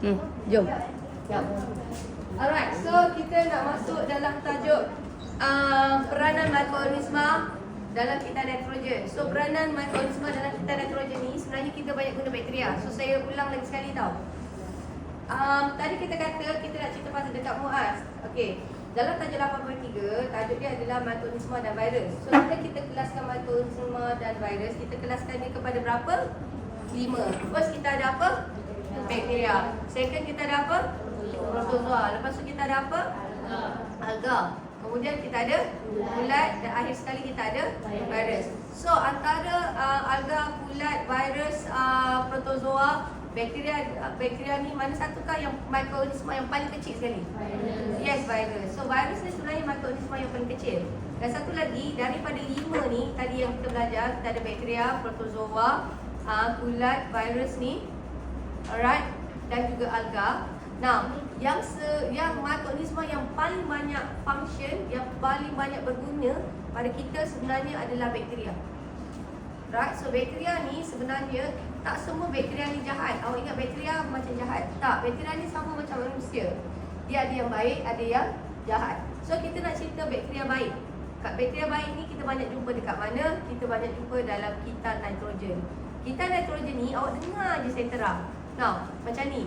Hmm, jom. Ya. Alright, so kita nak masuk dalam tajuk uh, peranan mikroorganisma dalam kita nitrogen. So peranan mikroorganisma dalam kita nitrogen ni sebenarnya kita banyak guna bakteria. So saya ulang lagi sekali tau. Um, tadi kita kata kita nak cerita pasal dekat Muaz. Okey. Dalam tajuk 8.3, tajuk dia adalah mikroorganisma dan virus. So bila kita kelaskan mikroorganisma dan virus, kita kelaskannya kepada berapa? 5. First kita ada apa? Bakteria. Second kita ada apa? Protozoa. Lepas tu kita ada apa? Alga. Kemudian kita ada kulat dan akhir sekali kita ada virus. So antara uh, alga, kulat, virus, uh, protozoa, bakteria uh, bakteria ni mana satukah yang mikroorganisma yang paling kecil sekali? Yes, virus. So virus ni sebenarnya mikroorganisma yang paling kecil. Dan satu lagi daripada lima ni tadi yang kita belajar kita ada bakteria, protozoa, uh, kulat, virus ni. Alright. Dan juga alga. Now, yang se yang mikroorganisma yang paling banyak function, yang paling banyak berguna pada kita sebenarnya adalah bakteria. Right? So bakteria ni sebenarnya tak semua bakteria ni jahat. Awak ingat bakteria macam jahat? Tak, bakteria ni sama macam manusia. Dia ada yang baik, ada yang jahat. So kita nak cerita bakteria baik. Kat bakteria baik ni kita banyak jumpa dekat mana? Kita banyak jumpa dalam kitar nitrogen. Kitar nitrogen ni awak dengar je saya terang. Now, macam ni.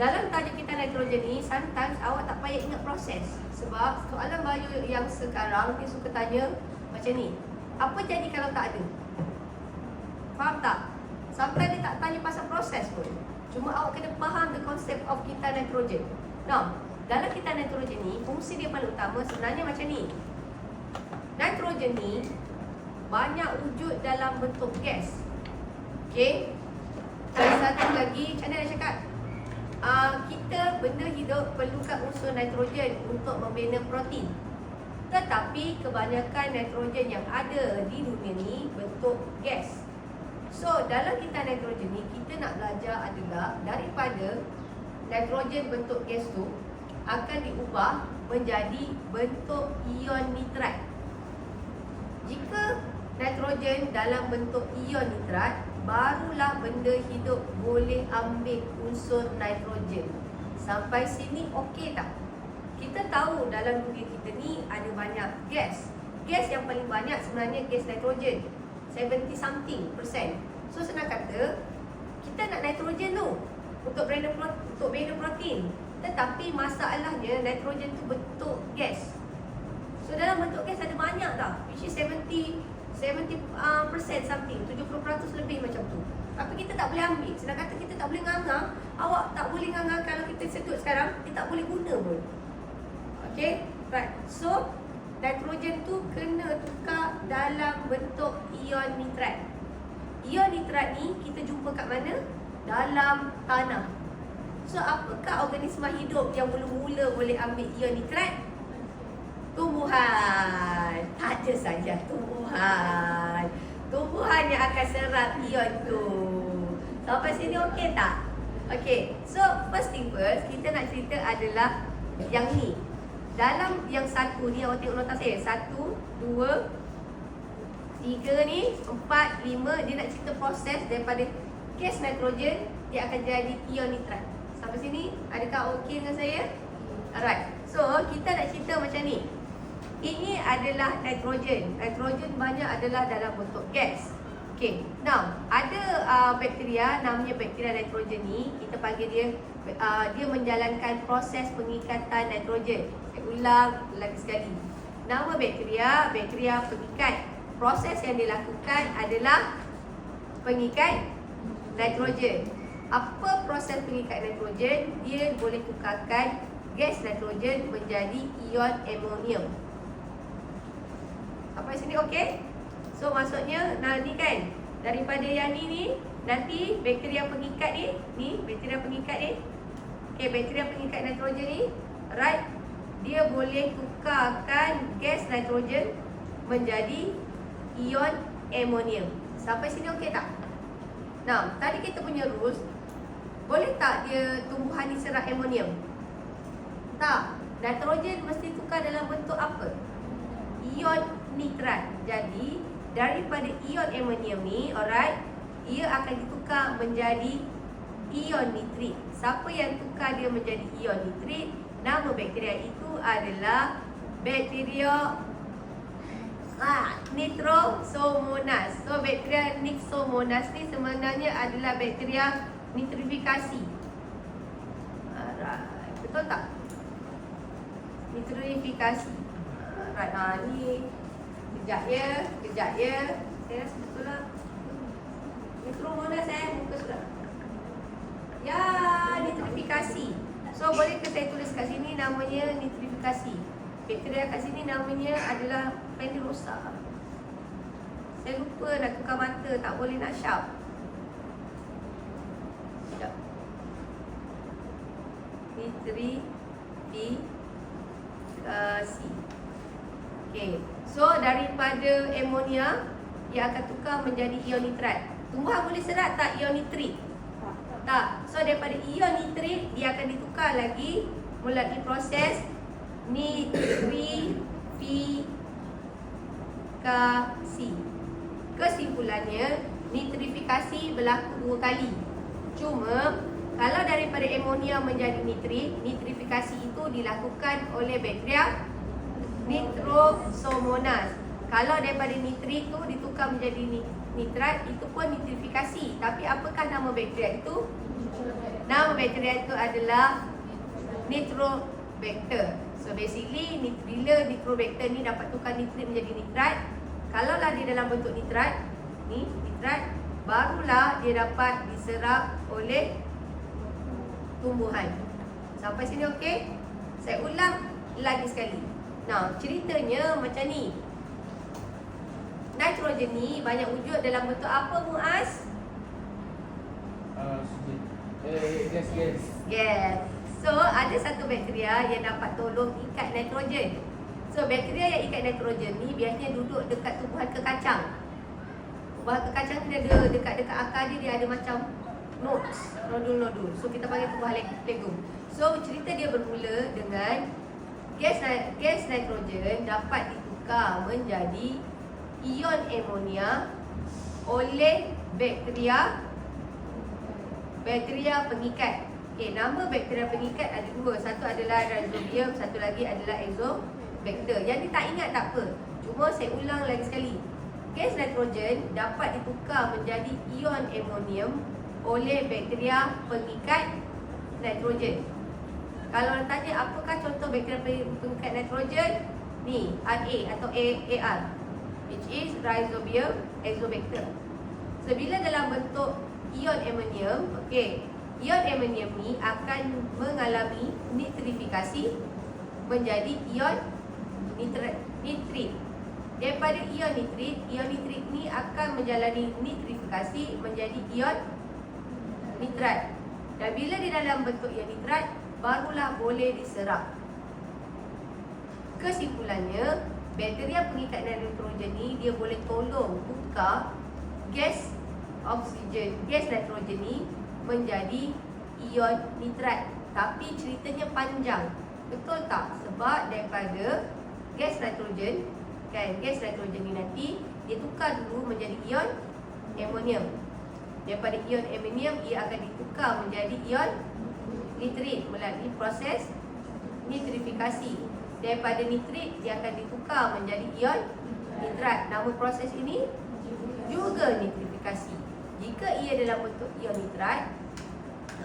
Dalam tajuk kita nitrogen ni, sometimes awak tak payah ingat proses. Sebab soalan bio yang sekarang, dia suka tanya macam ni. Apa jadi kalau tak ada? Faham tak? Sampai dia tak tanya pasal proses pun. Cuma awak kena faham the concept of kita nitrogen. Now, dalam kita nitrogen ni, fungsi dia paling utama sebenarnya macam ni. Nitrogen ni banyak wujud dalam bentuk gas. Okay? Dan satu lagi, macam mana nak cakap? Uh, kita benda hidup perlukan unsur nitrogen untuk membina protein. Tetapi kebanyakan nitrogen yang ada di dunia ni bentuk gas. So dalam kita nitrogen ni kita nak belajar adalah daripada nitrogen bentuk gas tu akan diubah menjadi bentuk ion nitrat. Jika nitrogen dalam bentuk ion nitrat, barulah benda hidup boleh ambil unsur nitrogen. Sampai sini okey tak? Kita tahu dalam dunia kita ni ada banyak gas. Gas yang paling banyak sebenarnya gas nitrogen. 70 something persen. So senang kata, kita nak nitrogen tu untuk bina untuk protein. Tetapi masalahnya nitrogen tu bentuk gas. So dalam bentuk gas ada banyak tau. Which is 70 70% uh, something, 70% lebih macam tu. Tapi kita tak boleh ambil. Senang kata kita tak boleh nganga. Awak tak boleh nganga kalau kita sedut sekarang, kita tak boleh guna pun. Okay, right. So, nitrogen tu kena tukar dalam bentuk ion nitrat. Ion nitrat ni kita jumpa kat mana? Dalam tanah. So, apakah organisma hidup yang mula-mula boleh ambil ion nitrat? Tumbuhan. Ada saja tumbuhan. Tumbuhan yang akan serap ion tu. Sampai sini okey tak? Okey. So, first thing first, kita nak cerita adalah yang ni. Dalam yang satu ni, awak tengok nota saya. Satu, dua, tiga ni, empat, lima. Dia nak cerita proses daripada gas nitrogen, dia akan jadi ion nitrat. Sampai sini, adakah okey dengan saya? Alright. So, kita nak cerita macam ni. Ini adalah nitrogen. Nitrogen banyak adalah dalam bentuk gas. Okay. Now, ada uh, bakteria namanya bakteria nitrogen ni, kita panggil dia uh, dia menjalankan proses pengikatan nitrogen. Saya ulang lagi sekali. Nama bakteria, bakteria pengikat. Proses yang dilakukan adalah pengikat nitrogen. Apa proses pengikat nitrogen? Dia boleh tukarkan gas nitrogen menjadi ion amonium. Sampai sini okey? So maksudnya nah ni kan daripada yang ni ni nanti bakteria pengikat ni ni bakteria pengikat ni okey bakteria pengikat nitrogen ni right dia boleh tukarkan gas nitrogen menjadi ion amonium. Sampai sini okey tak? Nah, tadi kita punya rules boleh tak dia tumbuhan ni serap amonium? Tak. Nitrogen mesti tukar dalam bentuk apa? Ion nitrat. Jadi, daripada ion amonium ni, alright, ia akan ditukar menjadi ion nitrit. Siapa yang tukar dia menjadi ion nitrit? Nama bakteria itu adalah bakteria ah, Nitrosomonas. So bakteria Nitrosomonas ni sebenarnya adalah bakteria nitrifikasi. Alright. Betul tak? Nitrifikasi. Alright. Ha, ni kejap ya, kejap ya. Saya rasa betul lah. Nitrosomonas eh, muka sudah. Ya, nitrifikasi. So boleh ke saya tulis kat sini namanya nitrifikasi. Bakteria kat sini namanya adalah Pendirosa. Saya lupa nak tukar mata, tak boleh nak sharp. Sekejap. Nitrifikasi. Okay. So daripada amonia ia akan tukar menjadi ion nitrat. Tumbuhan boleh serat tak ion nitrit? Tak. So daripada ion nitrit dia akan ditukar lagi melalui proses nitrifikasi. Kesimpulannya nitrifikasi berlaku dua kali. Cuma kalau daripada amonia menjadi nitrit, nitrifikasi itu dilakukan oleh bakteria Nitrosomonas. Kalau daripada nitrit tu ditukar menjadi nitrat, itu pun nitrifikasi. Tapi apakah nama bakteria itu? Nama bakteria itu adalah nitrobacter. So basically bila nitrobacter ni dapat tukar nitrit menjadi nitrat, kalaulah dia dalam bentuk nitrat, ni nitrat, barulah dia dapat diserap oleh tumbuhan. Sampai sini okey? Saya ulang lagi sekali. Nah, ceritanya macam ni. Nitrogen ni banyak wujud dalam bentuk apa Muaz? Uh, eh, gas, gas. Gas. So, ada satu bakteria yang dapat tolong ikat nitrogen. So, bakteria yang ikat nitrogen ni biasanya duduk dekat tumbuhan kekacang. Tumbuhan kekacang ni ada dekat-dekat akar dia, dia ada macam nodes, nodul-nodul. So, kita panggil tumbuhan legum. So, cerita dia bermula dengan gas gas nitrogen dapat ditukar menjadi ion amonia oleh bakteria bakteria pengikat. Okey, nama bakteria pengikat ada dua. Satu adalah rhizobium, satu lagi adalah azobacter. Yang ni tak ingat tak apa. Cuma saya ulang lagi sekali. Gas nitrogen dapat ditukar menjadi ion amonium oleh bakteria pengikat nitrogen. Kalau nak tanya apakah contoh bakteria pengikat nitrogen? Ni, RA atau AR which is Rhizobium azobacter. So bila dalam bentuk ion amonium, okey, ion amonium ni akan mengalami nitrifikasi menjadi ion nitrit. Daripada ion nitrit, ion nitrit ni akan menjalani nitrifikasi menjadi ion nitrat. Dan bila di dalam bentuk ion nitrat, barulah boleh diserap. Kesimpulannya, bakteria pengikat nitrogen ni dia boleh tolong tukar gas oksigen, gas nitrogen ni menjadi ion nitrat. Tapi ceritanya panjang. Betul tak? Sebab daripada gas nitrogen, kan, gas nitrogen ni nanti dia tukar dulu menjadi ion amonium. Daripada ion amonium ia akan ditukar menjadi ion nitrit melalui proses nitrifikasi. Daripada nitrit dia akan ditukar menjadi ion nitrat. Nama proses ini juga nitrifikasi. Jika ia dalam bentuk ion nitrat,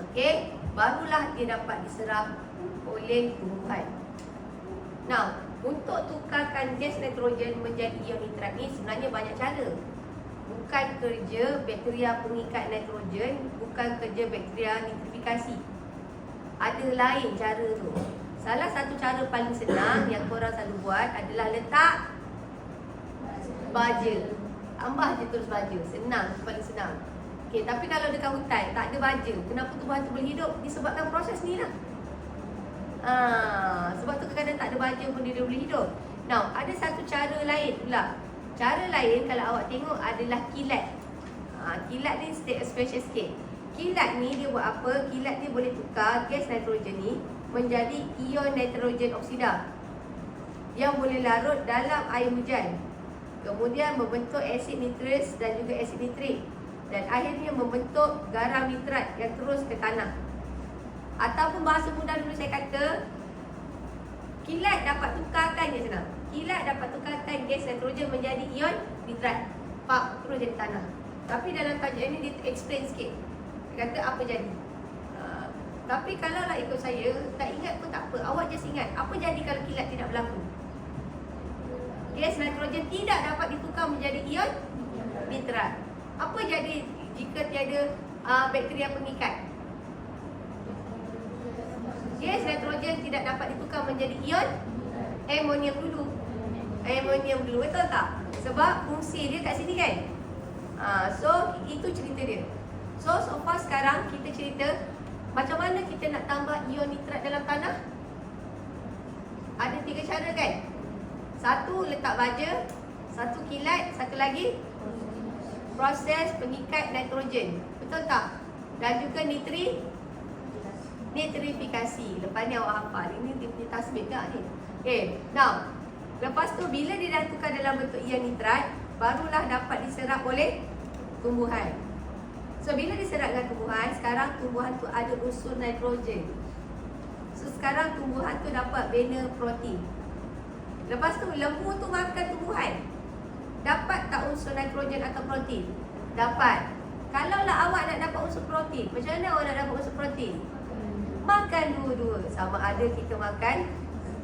okey, barulah dia dapat diserap oleh tumbuhan. Nah, untuk tukarkan gas nitrogen menjadi ion nitrat ni sebenarnya banyak cara. Bukan kerja bakteria pengikat nitrogen, bukan kerja bakteria nitrifikasi ada lain cara tu. Salah satu cara paling senang yang korang selalu buat adalah letak baja. Ambah je terus baja. Senang, paling senang. Okay, tapi kalau dekat hutan tak ada baja, kenapa tumbuhan tu boleh hidup? Disebabkan proses ni lah. Ha, sebab tu kadang-kadang tak ada baja pun dia boleh hidup. Now, ada satu cara lain pula. Cara lain kalau awak tengok adalah kilat. Ha, kilat ni special sikit. Kilat ni dia buat apa? Kilat ni boleh tukar gas nitrogen ni menjadi ion nitrogen oksida yang boleh larut dalam air hujan. Kemudian membentuk asid nitrous dan juga asid nitrik. dan akhirnya membentuk garam nitrat yang terus ke tanah. Ataupun bahasa mudah dulu saya kata kilat dapat tukarkan je senang. Kilat dapat tukarkan gas nitrogen menjadi ion nitrat. Pak terus jadi tanah. Tapi dalam tajuk ini dia explain sikit. Dia kata apa jadi. Uh, tapi kalau lah ikut saya, tak ingat pun tak apa. Awak just ingat, apa jadi kalau kilat tidak berlaku? Gas nitrogen tidak dapat ditukar menjadi ion nitrat. Apa jadi jika tiada uh, bakteria pengikat? Gas nitrogen tidak dapat ditukar menjadi ion amonium dulu. Amonium dulu betul tak? Sebab fungsi dia kat sini kan. Uh, so itu cerita dia. So so far sekarang kita cerita macam mana kita nak tambah ion nitrat dalam tanah? Ada tiga cara kan? Satu letak baja, satu kilat, satu lagi proses pengikat nitrogen. Betul tak? Dan juga nitri nitrifikasi. Lepas ni awak hafal. Ini dia punya tasbih tak ni? Okay, now. Lepas tu bila dia dah tukar dalam bentuk ion nitrat, barulah dapat diserap oleh tumbuhan. So bila diserap dengan tumbuhan, sekarang tumbuhan tu ada unsur nitrogen. So sekarang tumbuhan tu dapat bina protein. Lepas tu lembu tu makan tumbuhan. Dapat tak unsur nitrogen atau protein? Dapat. Kalaulah awak nak dapat unsur protein, macam mana awak nak dapat unsur protein? Makan dua-dua. Sama ada kita makan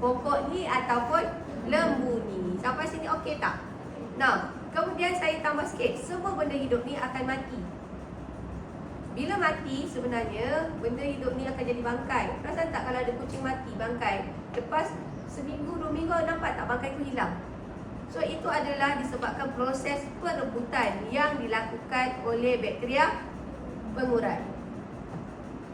pokok ni ataupun lembu ni. Sampai sini okey tak? Nah, kemudian saya tambah sikit. Semua benda hidup ni akan mati. Bila mati sebenarnya benda hidup ni akan jadi bangkai. Perasan tak kalau ada kucing mati bangkai, lepas seminggu dua minggu nampak tak bangkai tu hilang. So itu adalah disebabkan proses perebutan yang dilakukan oleh bakteria pengurai.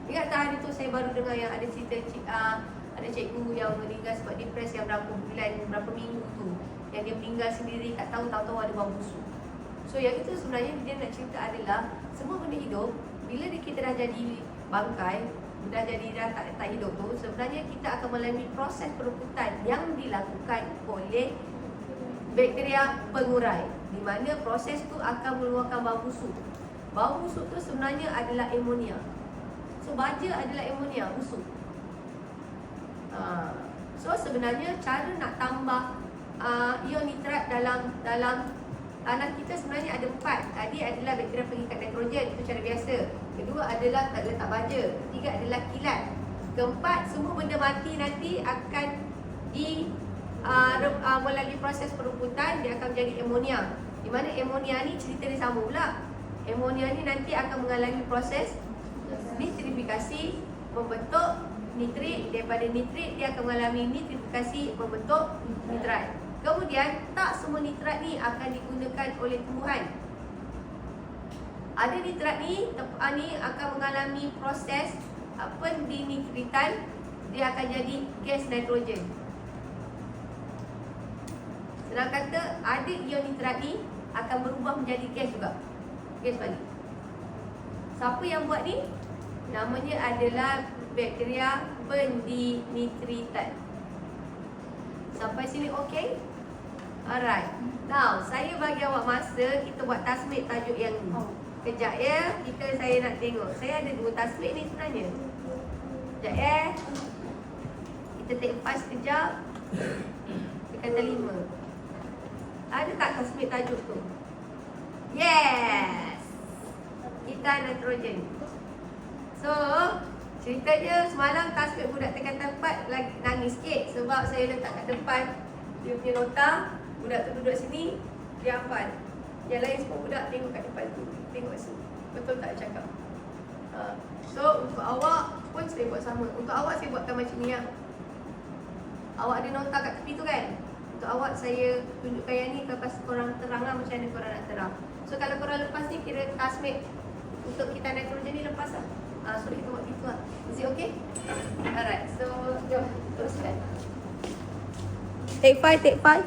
Ingat tak hari tu saya baru dengar yang ada cerita cik, uh, ada cikgu yang meninggal sebab depres yang berapa bulan, berapa minggu tu. Yang dia meninggal sendiri tak tahu tahu-tahu ada bau busuk. So yang itu sebenarnya dia nak cerita adalah semua benda hidup bila kita dah jadi bangkai, dah jadi dah tak, tak hidup tu sebenarnya kita akan melalui proses perebutan yang dilakukan oleh bakteria pengurai di mana proses tu akan mengeluarkan bau busuk. Bau busuk tu sebenarnya adalah amonia. So baja adalah amonia busuk. Ha. So sebenarnya cara nak tambah uh, ion nitrat dalam dalam tanah kita sebenarnya ada empat. Tadi adalah bakteria pengikat nitrogen itu cara biasa. Kedua adalah tak letak baja. Ketiga adalah kilat. Keempat semua benda mati nanti akan di uh, uh, melalui proses perebutan dia akan menjadi amonia. Di mana amonia ni cerita dia sama pula. Amonia ni nanti akan mengalami proses nitrifikasi membentuk nitrit daripada nitrit dia akan mengalami nitrifikasi membentuk nitrat. Kemudian tak semua nitrat ni akan digunakan oleh tumbuhan. Ada nitrat ni tempat ni akan mengalami proses uh, pendinitritan dia akan jadi gas nitrogen. Senang kata ada ion nitrat ni akan berubah menjadi gas juga. Gas balik. Siapa yang buat ni? Namanya adalah bakteria pendinitritan. Sampai sini okey? Alright. Now, saya bagi awak masa kita buat tasmid tajuk yang ni. Kejap ya, kita saya nak tengok. Saya ada dua tasmid ni sebenarnya. Kejap ya. Kita take fast sekejap. Dia kata lima. Ada tak tasmid tajuk tu? Yes! Kita nitrogen. So, ceritanya semalam tasbih budak tingkatan 4 lagi nangis sikit sebab saya letak kat depan dia punya nota, budak tu duduk sini, dia hafal. Yang lain semua budak tengok kat depan tu, tengok sini. Betul tak cakap? Uh, so, untuk awak pun saya buat sama. Untuk awak saya buatkan macam ni lah. Awak ada nota kat tepi tu kan? Untuk awak saya tunjukkan yang ni lepas korang terang lah macam mana korang nak terang. So kalau korang lepas ni kira tasmid untuk kita nitrogen ni lepas lah. Uh, so kita buat gitu lah. Is it okay? Alright, so jom teruskan. Take five, take five.